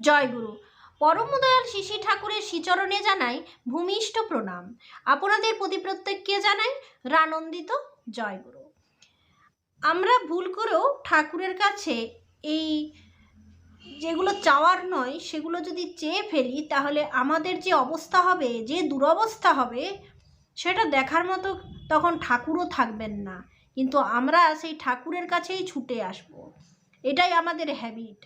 জয়গুরু। পরমদয়াল শিশি ঠাকুরের শ্রীচরণে জানাই ভূমিষ্ঠ প্রণাম। আপনাদের প্রতি প্রত্যেককে জানাই রানন্দিত জয়গুরু। আমরা ভুল করেও ঠাকুরের কাছে এই যেগুলো চাওয়ার নয়, সেগুলো যদি চেয়ে ফেলি, তাহলে আমাদের যে অবস্থা হবে, যে দুরবস্থা হবে, সেটা দেখার মতো তখন ঠাকুরও থাকবেন না। কিন্তু আমরা সেই ঠাকুরের কাছেই ছুটে আসব। এটাই আমাদের হ্যাবিট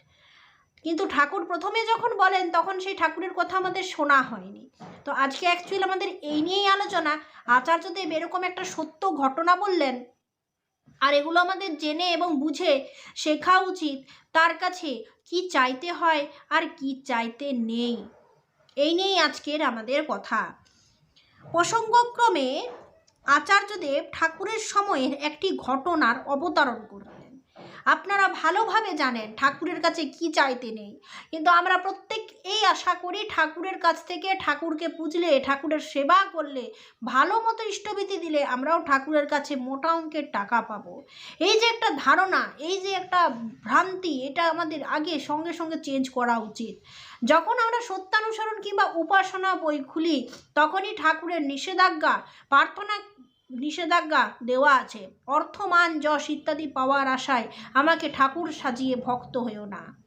কিন্তু ঠাকুর প্রথমে যখন বলেন, তখন সেই ঠাকুরের কথা আমাদের শোনা হয়নি। তো আজকে অ্যাকচুয়ালি আমাদের এই নিয়েই আলোচনা। আচার্যদেব এরকম একটা সত্য ঘটনা বললেন, আর এগুলো আমাদের জেনে এবং বুঝে শেখা উচিত। তার কাছে কি চাইতে হয় আর কি চাইতে নেই, এই নিয়েই আজকের আমাদের কথা। প্রসঙ্গক্রমে আচার্যদেব ঠাকুরের সময়ের একটি ঘটনার অবতারণ করলেন আপনারা ভালোভাবে জানেন ঠাকুরের কাছে কি চাইতে নেই। কিন্তু আমরা প্রত্যেক এই আশা করি ঠাকুরের কাছ থেকে ঠাকুরকে পুজলে, ঠাকুরের সেবা করলে, ভালো মতো ইষ্টবিধি দিলে আমরাও ঠাকুরের কাছে মোটা অঙ্কের টাকা পাবো। এই যে একটা ধারণা, এই যে একটা ভ্রান্তি, এটা আমাদের আগে সঙ্গে সঙ্গে চেঞ্জ করা উচিত। যখন আমরা সত্যানুসরণ কিংবা উপাসনা বই খুলি, তখনই ঠাকুরের নিষেধাজ্ঞা, প্রার্থনা নিষেধাজ্ঞা দেওয়া আছে। অর্থমান যশ ইত্যাদি পাওয়ার আশায় আমাকে ঠাকুর সাজিয়ে ভক্ত হয়েও না।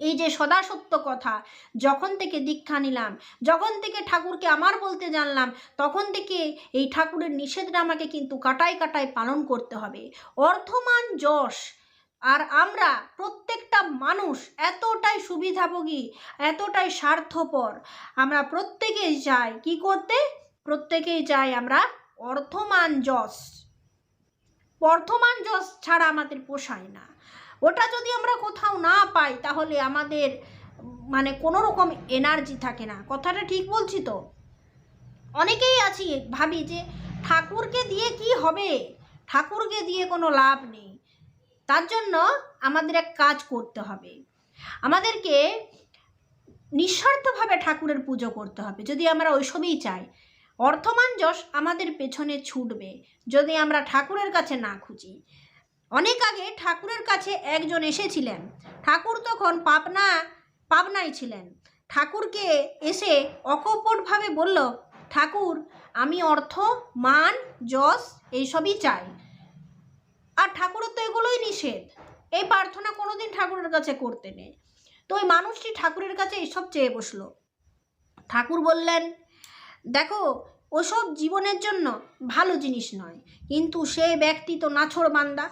এই যে সদা সত্য কথা, যখন থেকে দীক্ষা নিলাম, যখন থেকে ঠাকুরকে আমার বলতে জানলাম, তখন থেকে এই ঠাকুরের নিষেধটা আমাকে কিন্তু কাটায় কাটায় পালন করতে হবে। অর্থমান যশ, আর আমরা প্রত্যেকটা মানুষ এতটাই সুবিধাভোগী, এতটাই স্বার্থপর, আমরা প্রত্যেকেই চাই কি করতে? প্রত্যেকেই চাই আমরা অর্থমান যশ। অর্থমান যশ ছাড়া আমাদের পোষায় না। ওটা যদি আমরা কোথাও না পাই, তাহলে আমাদের মানে কোনো রকম এনার্জি থাকে না। কথাটা ঠিক বলছি তো? অনেকেই আছি, ভাবি যে ঠাকুরকে দিয়ে কি হবে? ঠাকুরকে দিয়ে কোনো লাভ নেই। তার জন্য আমাদের এক কাজ করতে হবে। আমাদেরকে নিঃস্বার্থভাবে ঠাকুরের পুজো করতে হবে। যদি আমরা ওইসবই চাই অর্থমান যশ আমাদের পেছনে ছুটবে, যদি আমরা ঠাকুরের কাছে না খুঁজি। অনেক আগে ঠাকুরের কাছে একজন এসেছিলেন। ঠাকুর তখন পাবনা, পাবনায় ছিলেন। ঠাকুরকে এসে অকপটভাবে বলল, ঠাকুর, আমি অর্থ, মান, যশ এইসবই চাই। আর ঠাকুরের তো এগুলোই নিষেধ। এই প্রার্থনা কোনোদিন ঠাকুরের কাছে করতে নেই। তো ওই মানুষটি ঠাকুরের কাছে এইসব চেয়ে বসল। ঠাকুর বললেন দেখো, ওসব জীবনের জন্য ভালো জিনিস নয়। কিন্তু সে ব্যক্তি তো নাছড় বান্দা।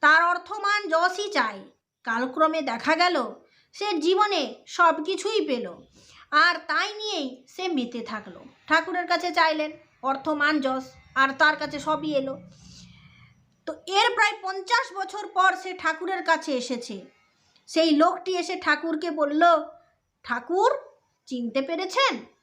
তার অর্থমান যশই চায়। কালক্রমে দেখা গেল, সে জীবনে সব কিছুই পেল। আর তাই নিয়েই সে মেতে থাকল। ঠাকুরের কাছে চাইলেন, অর্থমান যশ, আর তার কাছে সবই এলো। তো এর প্রায় পঞ্চাশ বছর পর সে ঠাকুরের কাছে এসেছে। সেই লোকটি এসে ঠাকুরকে বলল, ঠাকুর, চিনতে পেরেছেন?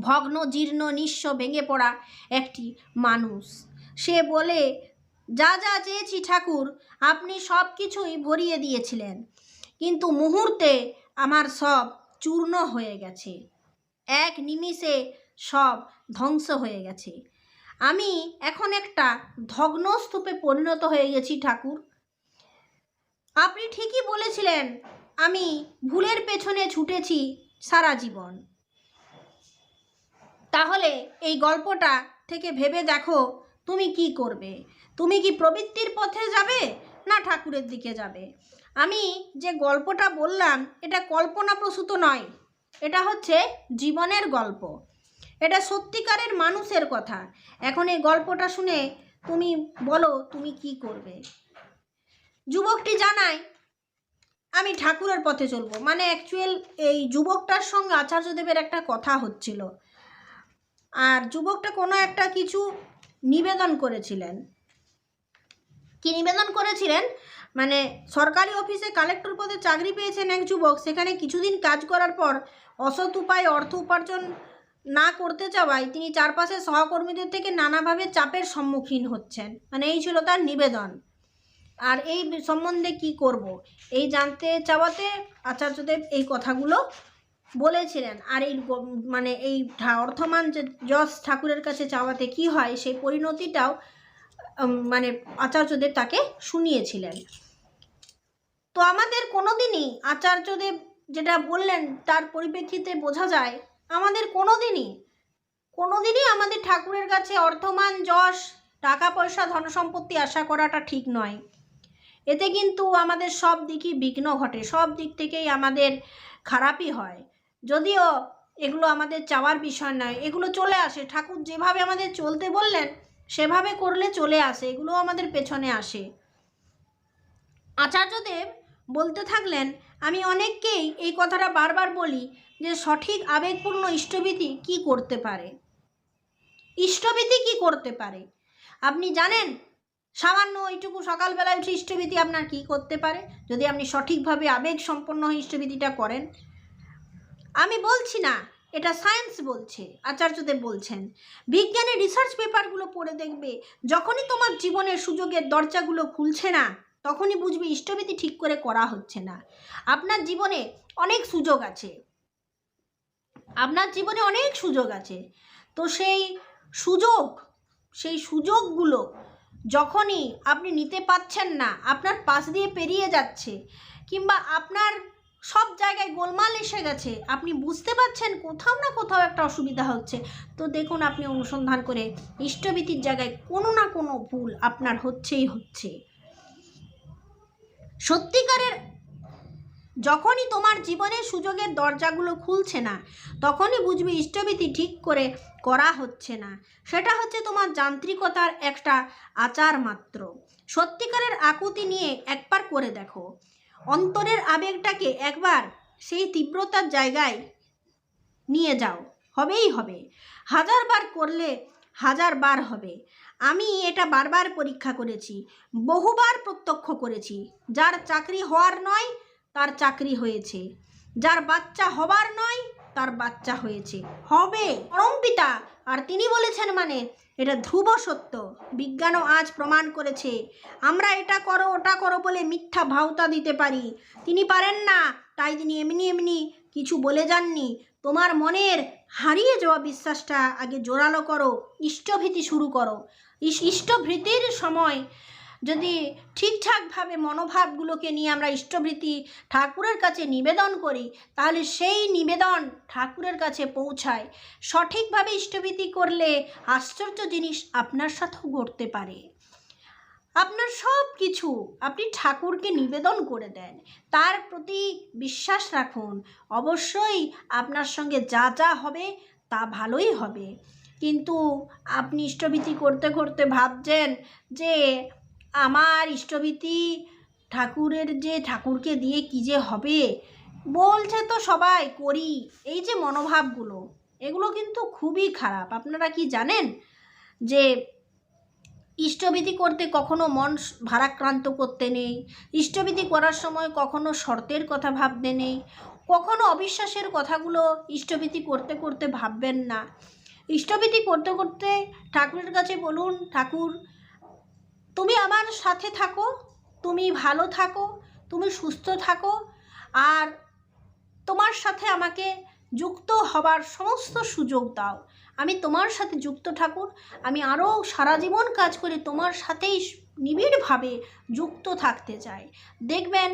ভগ্ন, জীর্ণ, নিঃস্ব, ভেঙে পড়া একটি মানুষ। সে বলে, যা যা চেয়েছি ঠাকুর, আপনি সব কিছুই ভরিয়ে দিয়েছিলেন। কিন্তু মুহূর্তে আমার সব চূর্ণ হয়ে গেছে। এক নিমিষে সব ধ্বংস হয়ে গেছে। আমি এখন একটা ধগ্নস্তূপে পরিণত হয়ে গেছি ঠাকুর। আপনি ঠিকই বলেছিলেন, আমি ভুলের পেছনে ছুটেছি সারা জীবন। তাহলে এই গল্পটা থেকে ভেবে দেখো তুমি কি করবে? তুমি কি প্রবৃত্তির পথে যাবে না ঠাকুরের দিকে যাবে? আমি যে গল্পটা বললাম, এটা কল্পনাপ্রসূত নয়। এটা হচ্ছে জীবনের গল্প। এটা সত্যিকারের মানুষের কথা। এখন এই গল্পটা শুনে তুমি বলো, তুমি কি করবে? যুবকটি জানায়, আমি ঠাকুরের পথে চলবো। মানে অ্যাকচুয়াল এই যুবকটার সঙ্গে আচার্যদেবের একটা কথা হচ্ছিল। আর যুবকটা কোনো একটা কিছু নিবেদন করেছিলেন। কি নিবেদন করেছিলেন? মানে সরকারি অফিসে কালেক্টর পদে চাকরি পেয়েছেন এক যুবক, সেখানে কিছুদিন কাজ করার পর অসৎ উপায়ে অর্থ উপার্জন না করতে চাওয়ায় তিনি চারপাশের সহকর্মীদের থেকে নানাভাবে চাপের সম্মুখীন হচ্ছেন। মানে এই ছিল তার নিবেদন। আর এই সম্বন্ধে কি করব? এই জানতে চাওয়াতে আচার্যদেব এই কথাগুলো বলেছিলেন, আর এই মানে এই অর্থমান যে যশ ঠাকুরের কাছে চাওয়াতে কি হয়, সেই পরিণতিটাও মানে আচার্যদেব তাকে শুনিয়েছিলেন। তো আমাদের কোনোদিনই আচার্যদেব যেটা বললেন তার পরিপ্রেক্ষিতে বোঝা যায়, আমাদের কোনোদিনই কোনোদিনই আমাদের ঠাকুরের কাছে অর্থমান যশ টাকা পয়সা ধন সম্পত্তি আশা করাটা ঠিক নয়। এতে কিন্তু আমাদের সব দিকই বিঘ্ন ঘটে, সব দিক থেকেই আমাদের খারাপই হয়। যদিও এগুলো আমাদের চাওয়ার বিষয় নয়, এগুলো চলে আসে। ঠাকুর যেভাবে আমাদের চলতে বললেন, সেভাবে করলে চলে আসে এগুলো আমাদের পেছনে আসে। আচার্যদেব বলতে থাকলেন, আমি অনেককেই এই কথাটা বারবার বলি যে সঠিক আবেগপূর্ণ ইষ্টভীতি কি করতে পারে? ইষ্টভীতি কি করতে পারে? আপনি জানেন, সামান্য ওইটুকু সকালবেলায় উঠে ইষ্টভীতি আপনার কি করতে পারে? যদি আপনি সঠিকভাবে আবেগ সম্পন্ন ইষ্টভীতিটা করেন আমি বলছি না, এটা সায়েন্স বলছে, আচার্যদেব বলছেন। বিজ্ঞানের রিসার্চ পেপারগুলো পড়ে দেখবে, যখনই তোমার জীবনের সুযোগের দরজাগুলো খুলছে না, তখনই বুঝবে ইষ্টভীতি ঠিক করে করা হচ্ছে না। আপনার জীবনে অনেক সুযোগ আছে। আপনার জীবনে অনেক সুযোগ আছে। তো সেই সুযোগ, সেই সুযোগগুলো যখনই আপনি নিতে পাচ্ছেন না, আপনার পাশ দিয়ে পেরিয়ে যাচ্ছে, কিংবা আপনার সব জায়গায় গোলমাল এসে গেছে। আপনি বুঝতে পারছেন কোথাও না কোথাও একটা অসুবিধা হচ্ছে। তো দেখুন, আপনি অনুসন্ধান করে ইষ্টভীতির জায়গায় কোনো না কোনো ভুল আপনার হচ্ছেই হচ্ছে। সত্যিকারের যখনই তোমার জীবনের সুযোগের দরজাগুলো খুলছে না, তখনই বুঝবে ইষ্টভীতি ঠিক করে করা হচ্ছে না। সেটা হচ্ছে তোমার যান্ত্রিকতার একটা আচার মাত্র। সত্যিকারের আকুতি নিয়ে একবার করে দেখো। অন্তরের আবেগটাকে একবার সেই তীব্রতার জায়গায় নিয়ে যাও। হবেই হবে। হাজারবার করলে হাজার বার হবে। আমি এটা বারবার পরীক্ষা করেছি, বহুবার প্রত্যক্ষ করেছি। যার চাকরি হওয়ার নয়, তার চাকরি হয়েছে। যার বাচ্চা হবার নয় তার বাচ্চা হয়েছে। হবে, পরম পিতা। আর তিনি বলেছেন মানে এটা ধ্রুব সত্য। বিজ্ঞানও আজ প্রমাণ করেছে। আমরা এটা করো, ওটা করো বলে মিথ্যা ভাওতা দিতে পারি। তিনি পারেন না, তাই তিনি এমনি এমনি কিছু বলে যাননি। তোমার মনের হারিয়ে যাওয়া বিশ্বাসটা আগে জোরালো করো, ইষ্টভীতি শুরু করো। ইষ্টভীতির সময় যদি ঠিকঠাকভাবে মনোভাবগুলোকে নিয়ে আমরা ইষ্টভীতি ঠাকুরের কাছে নিবেদন করি, তাহলে সেই নিবেদন ঠাকুরের কাছে পৌঁছায়। সঠিকভাবে ইষ্টভীতি করলে আশ্চর্য জিনিস আপনার সাথেও ঘটতে পারে। আপনার সব কিছু আপনি ঠাকুরকে নিবেদন করে দেন। তার প্রতি বিশ্বাস রাখুন। অবশ্যই আপনার সঙ্গে যা যা হবে তা ভালোই হবে। কিন্তু আপনি ইষ্টভীতি করতে করতে ভাবছেন যে আমার ইষ্টভীতি ঠাকুরের যে ঠাকুরকে দিয়ে কী যে হবে, বলছে তো সবাই, করি। এই যে মনোভাবগুলো, এগুলো কিন্তু খুবই খারাপ। আপনারা কি জানেন যে ইষ্টভীতি করতে কখনো মন ভারাক্রান্ত করতে নেই? ইষ্টভীতি করার সময় কখনো শর্তের কথা ভাবতে নেই? কখনো অবিশ্বাসের কথাগুলো ইষ্টভীতি করতে করতে ভাববেন না? ইষ্টভীতি করতে করতে ঠাকুরের কাছে বলুন, ঠাকুর তুমি আমার সাথে থাকো, তুমি ভালো থাকো, তুমি সুস্থ থাকো, আর তোমার সাথে আমাকে যুক্ত হবার সমস্ত সুযোগ দাও। আমি তোমার সাথে যুক্ত ঠাকুর, আমি আরও সারা জীবন কাজ করে তোমার সাথেই নিবিড়ভাবে যুক্ত থাকতে চাই। দেখবেন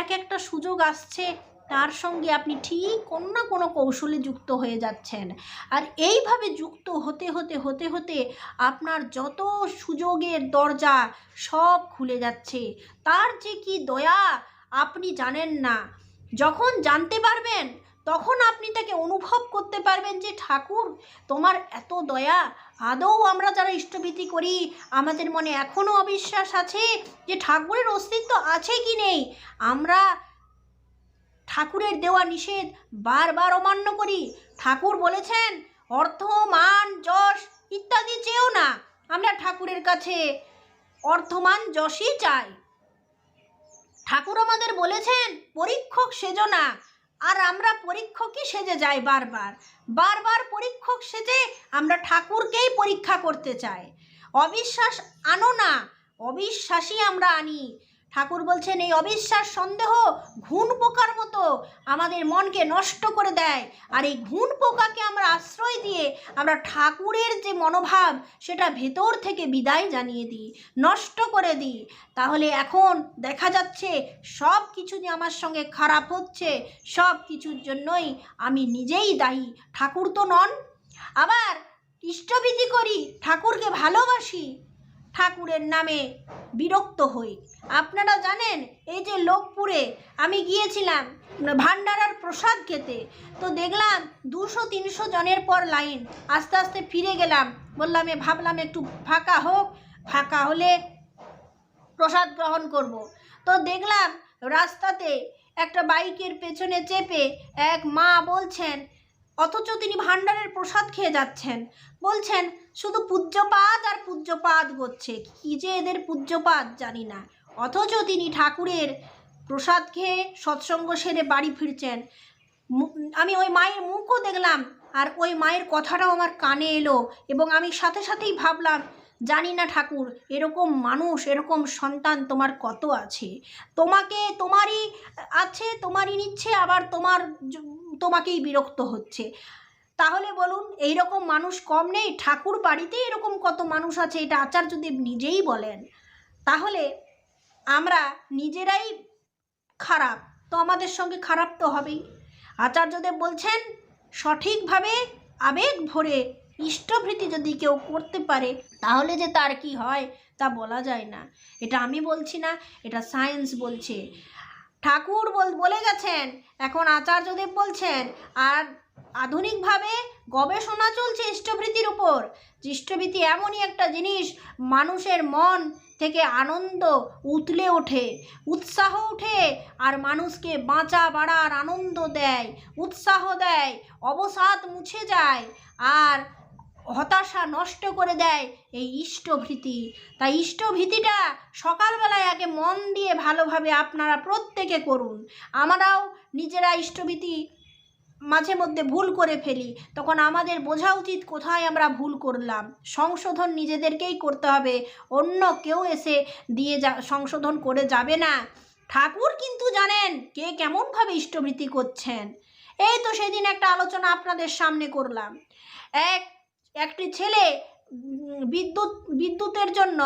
এক একটা সুযোগ আসছে তার সঙ্গে আপনি ঠিক কোনো না কোনো কৌশলে যুক্ত হয়ে যাচ্ছেন। আর এইভাবে যুক্ত হতে হতে হতে হতে আপনার যত সুযোগের দরজা সব খুলে যাচ্ছে। তার যে কি দয়া আপনি জানেন না। যখন জানতে পারবেন, তখন আপনি তাকে অনুভব করতে পারবেন যে, ঠাকুর, তোমার এত দয়া, আদৌ আমরা যারা ইষ্টভীতি করি, আমাদের মনে এখনও অবিশ্বাস আছে যে, ঠাকুরের অস্তিত্ব আছে কি নেই? আমরা ঠাকুরের দেওয়া নিষেধ বারবার অমান্য করি। ঠাকুর বলেছেন, অর্থ, মান, যশ ইত্যাদি চেয়েও না, আমরা ঠাকুরের কাছে অর্থমান যশই চাই। ঠাকুর আমাদের বলেছেন, পরীক্ষক সেজো না, আর আমরা পরীক্ষকই সেজে যাই বারবার। বারবার পরীক্ষক সেজে আমরা ঠাকুরকেই পরীক্ষা করতে চাই। অবিশ্বাস আনো না, অবিশ্বাসই আমরা আনি। ঠাকুর বলছেন, এই অবিশ্বাস সন্দেহ ঘুণ পোকার মতো আমাদের মনকে নষ্ট করে দেয়। আর এই ঘুণ পোকাকে আমরা আশ্রয় দিয়ে আমরা ঠাকুরের যে মনোভাব, সেটা ভেতর থেকে বিদায় জানিয়ে দিই, নষ্ট করে দিই। তাহলে এখন দেখা যাচ্ছে সব কিছু যে আমার সঙ্গে খারাপ হচ্ছে, সব কিছুর জন্যই আমি নিজেই দায়ী। ঠাকুর তো নন। আবার ইষ্টভীতি করি, ঠাকুরকে ভালোবাসি। ঠাকুরের নামে বিরক্ত হই। আপনারা জানেন, এই যে লোকপুরে আমি গিয়েছিলাম ভান্ডারার প্রসাদ খেতে, তো দেখলাম দুশো, তিনশো জনের পর লাইন। আস্তে আস্তে ফিরে গেলাম। বললাম, এ, ভাবলাম একটু ফাঁকা হোক, ফাঁকা হলে প্রসাদ গ্রহণ করব। তো দেখলাম রাস্তাতে একটা বাইকের পেছনে চেপে এক মা বলছেন অথচ তিনি ভান্ডারের প্রসাদ খেয়ে যাচ্ছেন। বলছেন, শুধু পূজ্যপাদ আর পূজ্যপাদ করছে কি যে এদের পূজ্যপাদ জানি না। অথচ তিনি ঠাকুরের প্রসাদ খেয়ে সৎসঙ্গ সেরে বাড়ি ফিরছেন। আমি ওই মায়ের মুখও দেখলাম আর ওই মায়ের কথাটাও আমার কানে এলো এবং আমি সাথে সাথেই ভাবলাম, জানি না ঠাকুর, এরকম মানুষ, এরকম সন্তান তোমার কত আছে? তোমাকে তোমারই আছে, তোমারই নিচ্ছে, আবার তোমার তোমাকেই বিরক্ত হচ্ছে। তাহলে বলুন এই রকম মানুষ কম নেই? ঠাকুর বাড়িতে এরকম কত মানুষ আছে? এটা আচার্যদেব নিজেই বলেন, তাহলে আমরা নিজেরাই খারাপ। তো আমাদের সঙ্গে খারাপ তো হবেই। আচার্যদেব বলছেন, সঠিকভাবে আবেগ ভরে ইষ্টভৃতি যদি কেউ করতে পারে, তাহলে যে তার কি হয় তা বলা যায় না। এটা আমি বলছি না, এটা সায়েন্স বলছে। ঠাকুর বল গেছেন, এখন আচার্যদেব বলছেন, আর আধুনিকভাবে গবেষণা চলছে ইষ্টভৃতির উপর। যে ইষ্টভৃতি এমনই একটা জিনিস, মানুষের মন থেকে আনন্দ উতলে ওঠে, উৎসাহ ওঠে, আর মানুষকে বাঁচা বাড়ার আনন্দ দেয়, উৎসাহ দেয়, অবসাদ মুছে যায়, আর হতাশা নষ্ট করে দেয় এই ইষ্টভীতি। তাই ইষ্টভীতিটা সকালবেলায় আগে মন দিয়ে ভালোভাবে আপনারা প্রত্যেকে করুন। আমরাও নিজেরা ইষ্টভীতি মাঝে মধ্যে ভুল করে ফেলি। তখন আমাদের বোঝা উচিত কোথায় আমরা ভুল করলাম। সংশোধন নিজেদেরকেই করতে হবে। অন্য কেউ এসে দিয়ে যা, সংশোধন করে যাবে না। ঠাকুর কিন্তু জানেন কে কেমনভাবে ইষ্টভৃতি করছেন। এই তো সেদিন একটা আলোচনা আপনাদের সামনে করলাম। এক একটি ছেলে বিদ্যুৎ, বিদ্যুতের জন্য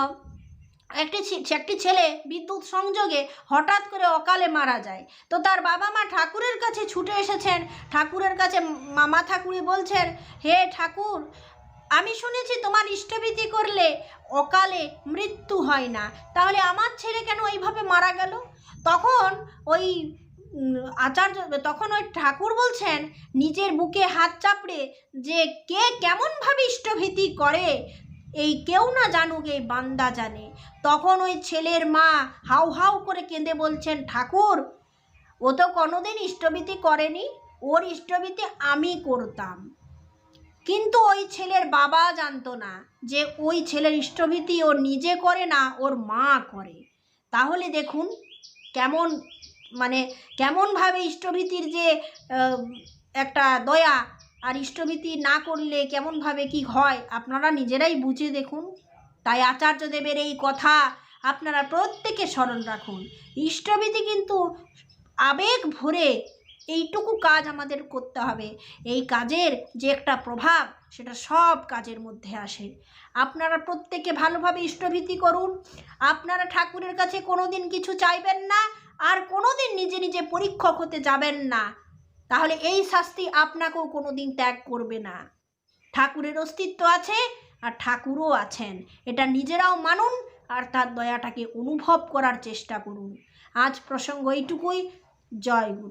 একটি একটি ছেলে বিদ্যুৎ সংযোগে হঠাৎ করে অকালে মারা যায়। তো তার বাবা মা ঠাকুরের কাছে ছুটে এসেছেন। ঠাকুরের কাছে মামা ঠাকুরি বলছেন, হে ঠাকুর, আমি শুনেছি তোমার ইষ্টভীতি করলে অকালে মৃত্যু হয় না। তাহলে আমার ছেলে কেন এইভাবে মারা গেল? তখন ওই আচার্য, তখন ওই ঠাকুর বলছেন, নিজের বুকে হাত চাপড়ে যে কে কেমনভাবে ইষ্টভীতি করে, এই কেউ না জানুক এই বান্দা জানে। তখন ওই ছেলের মা হাউ হাউ করে কেঁদে বলছেন, ঠাকুর, ও তো কোনোদিন ইষ্টভীতি করেনি, ওর ইষ্টভীতি আমি করতাম। কিন্তু ওই ছেলের বাবা জানতো না যে ওই ছেলের ইষ্টভীতি ও নিজে করে না, ওর মা করে। তাহলে দেখুন, কেমন মানে কেমনভাবে ইষ্টভীতির যে একটা দয়া আর ইষ্টভীতি না করলে কেমনভাবে কি হয়, আপনারা নিজেরাই বুঝে দেখুন। তাই আচার্যদেবের এই কথা আপনারা প্রত্যেকে স্মরণ রাখুন। ইষ্টভীতি কিন্তু আবেগ ভরে এইটুকু কাজ আমাদের করতে হবে। এই কাজের যে একটা প্রভাব, সেটা সব কাজের মধ্যে আসে। আপনারা প্রত্যেকে ভালোভাবে ইষ্টভীতি করুন। আপনারা ঠাকুরের কাছে কোনোদিন কিছু চাইবেন না। আর কোনোদিন নিজে নিজে পরীক্ষক হতে যাবেন না। তাহলে এই শাস্তি আপনাকেও কোনোদিন ত্যাগ করবে না। ঠাকুরের অস্তিত্ব আছে আর ঠাকুরও আছেন। এটা নিজেরাও মানুন আর তার দয়াটাকে অনুভব করার চেষ্টা করুন। আজ প্রসঙ্গ এইটুকুই। জয় গুরু।